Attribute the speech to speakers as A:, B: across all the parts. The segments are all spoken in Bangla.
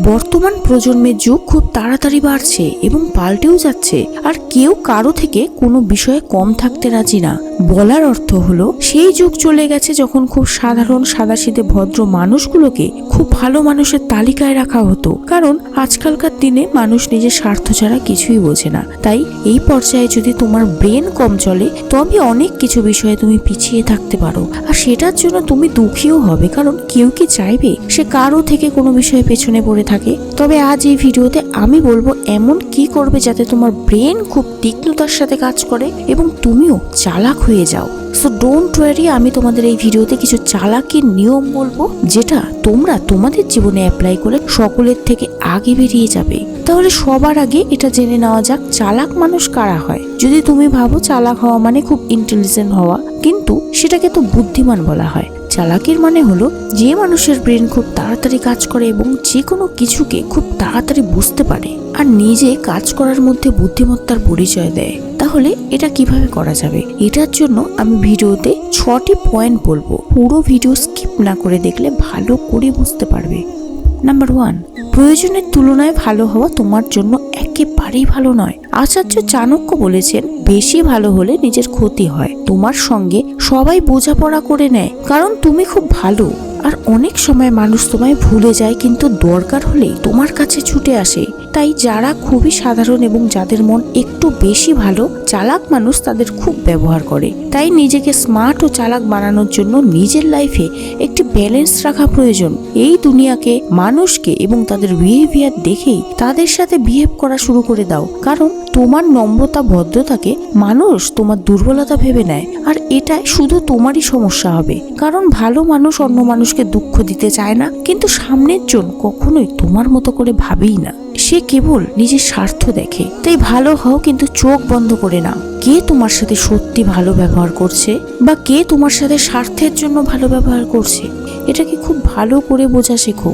A: বর্তমান প্রজন্মের যুগ খুব তাড়াতাড়ি বাড়ছে এবং পাল্টেও যাচ্ছে। আর কেউ কারও থেকে কোনো বিষয়ে কম থাকতে রাজি না। বলার অর্থ হলো, সেই যুগ চলে গেছে যখন খুব সাধারণ সাদাসিধে ভদ্র মানুষগুলোকে খুব ভালো মানুষের তালিকায় রাখা হতো। কারণ আজকালকার দিনে মানুষ নিজের স্বার্থ ছাড়া কিছুই বোঝে না। তাই এই পর্যায়ে যদি তোমার ব্রেন কম চলে, তবে অনেক কিছু বিষয়ে তুমি পিছিয়ে থাকতে পারো। আর সেটার জন্য তুমি দুঃখীও হবে, কারণ কেউ কি চাইবে সে কারও থেকে কোনো বিষয়ে পেছনে পড়ে থাকে? তবে আজ এই ভিডিওতে আমি বলব, এমন কি করবে যাতে তোমার ব্রেন খুব তীক্ষ্ণতার সাথে কাজ করে এবং তুমিও চালাক হয়ে যাও। সো ডোন্ট ওয়ারি আমি তোমাদের এই ভিডিওতে কিছু চালাকির নিয়ম বলব, যেটা তোমরা তোমাদের জীবনে অ্যাপ্লাই করে সকলের থেকে আগে বেরিয়ে যাবে। তাহলে সবার আগে এটা জেনে নেওয়া যাক, চালাক মানুষ কারা হয়। যদি তুমি ভাবো চালাক হওয়া মানে খুব ইন্টেলিজেন্ট হওয়া, কিন্তু সেটাকে তো বুদ্ধিমান বলা হয়। চালাকির মানে হলো যে মানুষের ব্রেন খুব তাড়াতাড়ি কাজ করে এবং যে কোনো কিছুকে খুব তাড়াতাড়ি বুঝতে পারে, আর নিজে কাজ করার মধ্যে বুদ্ধিমত্তার পরিচয় দেয়। তাহলে এটা কীভাবে করা যাবে? এটার জন্য আমি ভিডিওতে ছটি পয়েন্ট বলব। পুরো ভিডিও স্কিপ না করে দেখলে ভালো করে বুঝতে পারবে। নাম্বার ওয়ান প্রয়োজনের তুলনায় ভালো হওয়া তোমার জন্য একেবারেই ভালো নয়। আচার্য চাণক্য বলেছেন, বেশি ভালো হলে নিজের ক্ষতি হয়। তোমার সঙ্গে সবাই বোঝাপড়া করে নেয়, কারণ তুমি খুব ভালো। আর অনেক সময় মানুষ তোমায় ভুলে যায়, কিন্তু দরকার হলে তোমার কাছে ছুটে আসে। তাই যারা খুবই সাধারণ এবং যাদের মন একটু বেশি ভালো, চালাক মানুষ তাদের খুব ব্যবহার করে। তাই নিজেকে স্মার্ট ও চালাক বানানোর জন্য নিজের লাইফে একটি ব্যালেন্স রাখা প্রয়োজন। এই দুনিয়াকে, মানুষকে এবং তাদের বিহেভিয়ার দেখেই তাদের সাথে বিহেভ করা শুরু করে দাও। কারণ তোমার নম্রতা, ভদ্রতাকে মানুষ তোমার দুর্বলতা ভেবে নেয়। আর এটাই শুধু তোমারই সমস্যা হবে। কারণ ভালো মানুষ অন্য মানুষকে দুঃখ দিতে চায় না, কিন্তু সামনের জন কখনোই তোমার মতো করে ভাবেই না। সে কেবল নিজের স্বার্থ দেখে। তাই ভালো হও কিন্তু চোখ বন্ধ করে না কে তোমার সাথে সত্যি ভালো ব্যবহার করছে বা কে তোমার সাথে স্বার্থের জন্য ভালো ব্যবহার করছে, এটাকে খুব ভালো করে বোঝা শেখো।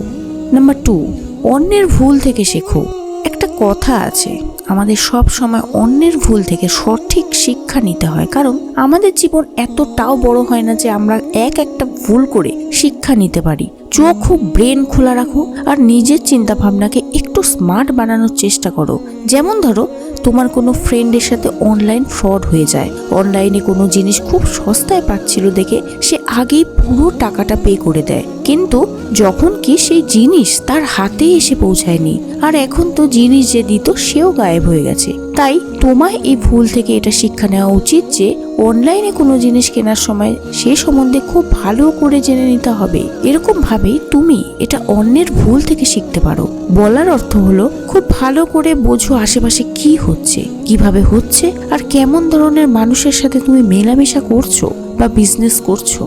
A: নাম্বার টু অন্যের ভুল থেকে শেখো। একটা কথা আছে আমাদের সব সময় অন্যের ভুল থেকে সঠিক শিক্ষা নিতে হয়। কারণ আমাদের জীবন এতটাও বড় হয় না যে আমরা এক একটা ভুল করে শিক্ষা নিতে পারি। চোখ ব্রেন খোলা রাখো আর নিজের চিন্তা ভাবনাকে একটু স্মার্ট বানানোর চেষ্টা করো। যেমন ধরো, তোমার কোনো ফ্রেন্ডের সাথে অনলাইন ফ্রড হয়ে যায়। অনলাইনে কোনো জিনিস খুব সস্তায় পাচ্ছিল দেখে সে আগেই পুরো টাকাটা পে করে দেয়। কিন্তু যখন কি সেই জিনিস তার হাতে এসে পৌঁছায়নি, আর এখন তো জিনিস যে দিত সেও গায়েব হয়ে গেছে। তাই তোমায় এই ভুল থেকে এটা শিক্ষা নেওয়া উচিত যে অনলাইনে কোনো জিনিস কেনার সময় সে সম্বন্ধে খুব ভালো করে জেনে নিতে হবে। এরকম ভাবেই তুমি এটা অন্যের ভুল থেকে শিখতে পারো। বলার অর্থ হলো, খুব ভালো করে বোঝো আশেপাশে কি হচ্ছে, কীভাবে হচ্ছে, আর কেমন ধরনের মানুষের সাথে তুমি মেলামেশা করছ বা বিজনেস করছ।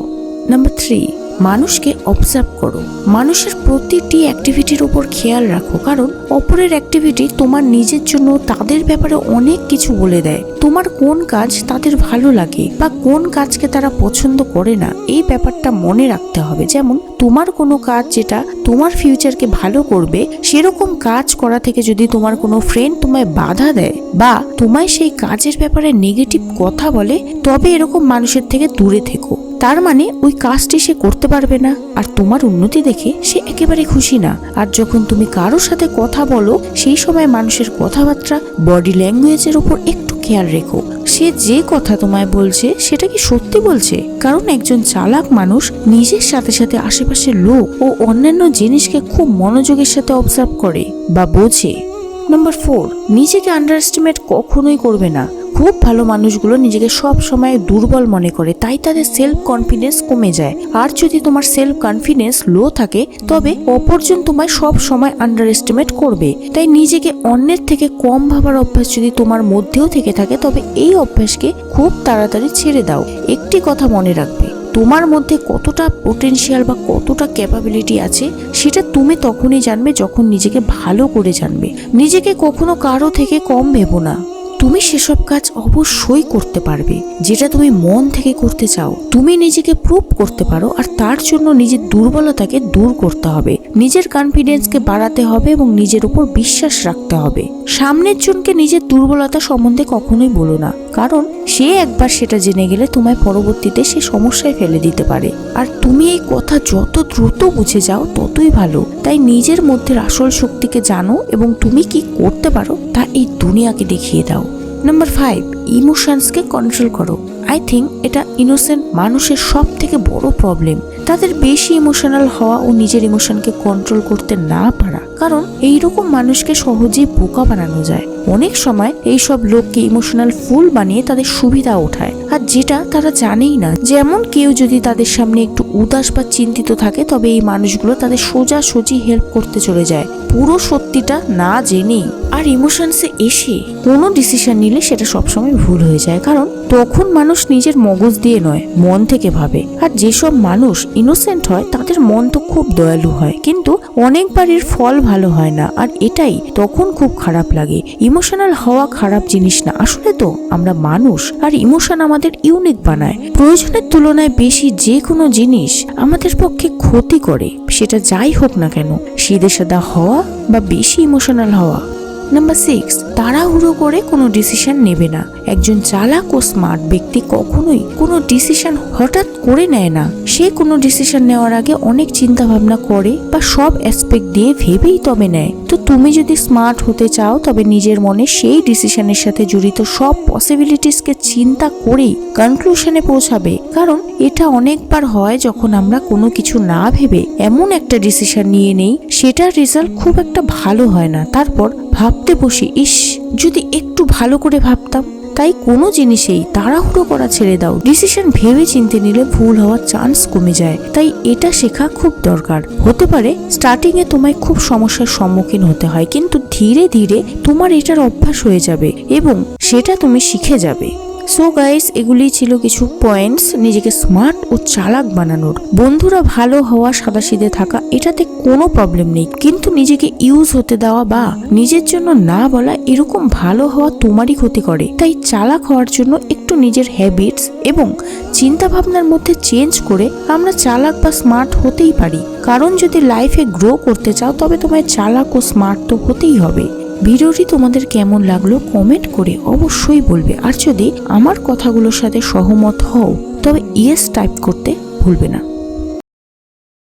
A: নাম্বার থ্রি মানুষকে অবজার্ভ করো। মানুষের প্রতিটি অ্যাক্টিভিটির উপর খেয়াল রাখো, কারণ অপরের অ্যাক্টিভিটি তোমার নিজের জন্য তাদের ব্যাপারে অনেক কিছু বলে দেয়। তোমার কোন কাজ তাদের ভালো লাগে বা কোন কাজকে তারা পছন্দ করে না, এই ব্যাপারটা মনে রাখতে হবে। যেমন, তোমার কোনো কাজ যেটা তোমার ফিউচারকে ভালো করবে, সেরকম কাজ করা থেকে যদি তোমার কোনো ফ্রেন্ড তোমায় বাধা দেয় বা তোমায় সেই কাজের ব্যাপারে নেগেটিভ কথা বলে, তবে এরকম মানুষের থেকে দূরে থেকো। তার মানে ওই কাজটি সে করতে পারবে না। আর তোমার উন্নতি দেখে সে একেবারে খুশি না। আর যখন তুমি কারোর সাথে কথা বলো, সেই সময় মানুষের কথাবার্তা বডি ল্যাঙ্গুয়েজের উপর একটু খেয়াল রেখো। সে যে কথা তোমায় বলছে, সেটা কি সত্যি বলছে? কারণ একজন চালাক মানুষ নিজের সাথে সাথে আশেপাশের লোক ও অন্যান্য জিনিসকে খুব মনোযোগের সাথে অবজার্ভ করে বা বোঝে। নাম্বার ফোর নিজেকে আন্ডার এস্টিমেট কখনোই করবে না। খুব ভালো মানুষগুলো নিজেকে সব সময় দুর্বল মনে করে, তাই তাদের সেলফ কনফিডেন্স কমে যায়। আর যদি তোমার সেলফ কনফিডেন্স লো থাকে, তবে অপরজন তোমায় সব সময় আন্ডার এস্টিমেট করবে। তাই নিজেকে অন্যের থেকে কম ভাবার অভ্যাস যদি তোমার মধ্যেও থেকে থাকে, তবে এই অভ্যাসকে খুব তাড়াতাড়ি ছেড়ে দাও। একটি কথা মনে রাখবে তোমার মধ্যে কতটা পোটেনশিয়াল বা কতটা ক্যাপাবিলিটি আছে, সেটা তুমি তখনই জানবে যখন নিজেকে ভালো করে জানবে। নিজেকে কখনো কারও থেকে কম ভেবো না। তুমি সেসব কাজ অবশ্যই করতে পারবে, যেটা তুমি মন থেকে করতে চাও। তুমি নিজেকে প্রুভ করতে পারো আর তার জন্য নিজের দুর্বলতাকে দূর করতে হবে। নিজের কনফিডেন্সকে বাড়াতে হবে এবং নিজের উপর বিশ্বাস রাখতে হবে। সামনের জনকে নিজের দুর্বলতা সম্বন্ধে কখনোই বলো না, কারণ সে একবার সেটা জেনে গেলে তোমায় পরবর্তীতে সে সমস্যায় ফেলে দিতে পারে। আর তুমি এই কথা যত দ্রুত বুঝে যাও, ততই ভালো। তাই নিজের মধ্যের আসল শক্তিকে জানো এবং তুমি কি করতে পারো তা এই দুনিয়াকে দেখিয়ে দাও। নাম্বার ফাইভ ইমোশনসকে কন্ট্রোল করো। আই থিঙ্ক এটা ইনোসেন্ট মানুষের সব থেকে বড় প্রবলেম তাদের বেশি ইমোশনাল হওয়া ও নিজের ইমোশনকে কন্ট্রোল করতে না পারা। কারণ এইরকম মানুষকে সহজেই বোকা বানানো যায়। অনেক সময় এইসব লোককে ইমোশনাল ফুল বানিয়ে তাদের সুবিধা ওঠায়। আর যেটা তারা জানেই না, যেমন কেউ যদি তাদের সামনে একটু উদাস বা চিন্তিত থাকে, তবে এই মানুষগুলো তাদের সোজা সোজি হেল্প করতে চলে যায়। পুরো সত্যিটা না জেনেই। আর ইমোশনসে এসে কোনো ডিসিশন নিলে সেটা সবসময় ভুল হয়ে যায়, কারণ তখন মানুষ নিজের মগজ দিয়ে নয়, মন থেকে ভাবে। আর যেসব মানুষ ইনোসেন্ট হয়, তাদের মন তো খুব দয়ালু হয়, কিন্তু অনেকবার এর ফল ভালো হয় না, আর এটাই তখন খুব খারাপ লাগে। ইমোশনাল হওয়া খারাপ জিনিস না। আসলে তো আমরা মানুষ, আর ইমোশন আমাদের ইউনিক বানায়। প্রয়োজনের তুলনায় বেশি যে কোনো জিনিস আমাদের পক্ষে ক্ষতি করে। সেটা যাই হোক না কেন সিদে সাদা হওয়া বা বেশি ইমোশনাল হওয়া। নাম্বার সিক্স তাড়াহুড়ো করে কোনো ডিসিশন নেবে না। একজন চালাক ও স্মার্ট ব্যক্তি কখনোই কোনো ডিসিশন হঠাৎ করে নেয় না। সে কোনো ডিসিশন নেওয়ার আগে অনেক চিন্তা ভাবনা করে বা সব অ্যাসপেক্ট দিয়ে ভেবেই তবে নেয়। তো তুমি যদি স্মার্ট হতে চাও, তবে নিজের মনে সেই ডিসিশনের সাথে জড়িত সব পসিবিলিটিসকে চিন্তা করেই কনক্লুশনে পৌঁছাবে। কারণ এটা অনেকবার হয় যখন আমরা কোনো কিছু না ভেবে এমন একটা ডিসিশন নিয়ে নেই, সেটার রেজাল্ট খুব একটা ভালো হয় না। তারপর ভাবতে বসি, ইস, যদি একটু ভালো করে ভাবতাম। তাই কোনো জিনিসেই তাড়াহুড়ো করা ছেড়ে দাও। ডিসিশন ভেবে চিনতে নিলে ভুল হওয়ার চান্স কমে যায়। তাই এটা শেখা খুব দরকার। হতে পারে স্টার্টিং এ তোমায় খুব সমস্যার সম্মুখীন হতে হয়, কিন্তু ধীরে ধীরে তোমার এটার অভ্যাস হয়ে যাবে এবং সেটা তুমি শিখে যাবে। সো গাইস এগুলি ছিল কিছু পয়েন্টস নিজেকে স্মার্ট ও চালাক বানানোর। বন্ধুরা ভালো হওয়া, সাদাসিধে থাকা, এটাতে কোনো প্রবলেম নেই। কিন্তু নিজেকে ইউজ হতে দেওয়া বা নিজের জন্য না বলা, এরকম ভালো হওয়া তোমারই ক্ষতি করে। তাই চালাক হওয়ার জন্য একটু নিজের হ্যাবিটস এবং চিন্তা ভাবনার মধ্যে চেঞ্জ করে আমরা চালাক বা স্মার্ট হতেই পারি। কারণ যদি লাইফে গ্রো করতে চাও, তবে তোমায় চালাক ও স্মার্ট তো হতেই হবে। ভিডিওটি তোমাদের কেমন লাগল কমেন্ট করে অবশ্যই বলবে। আর যদি আমার কথাগুলোর সাথে সহমত হও, তবে ইয়েস টাইপ করতে ভুলবে না।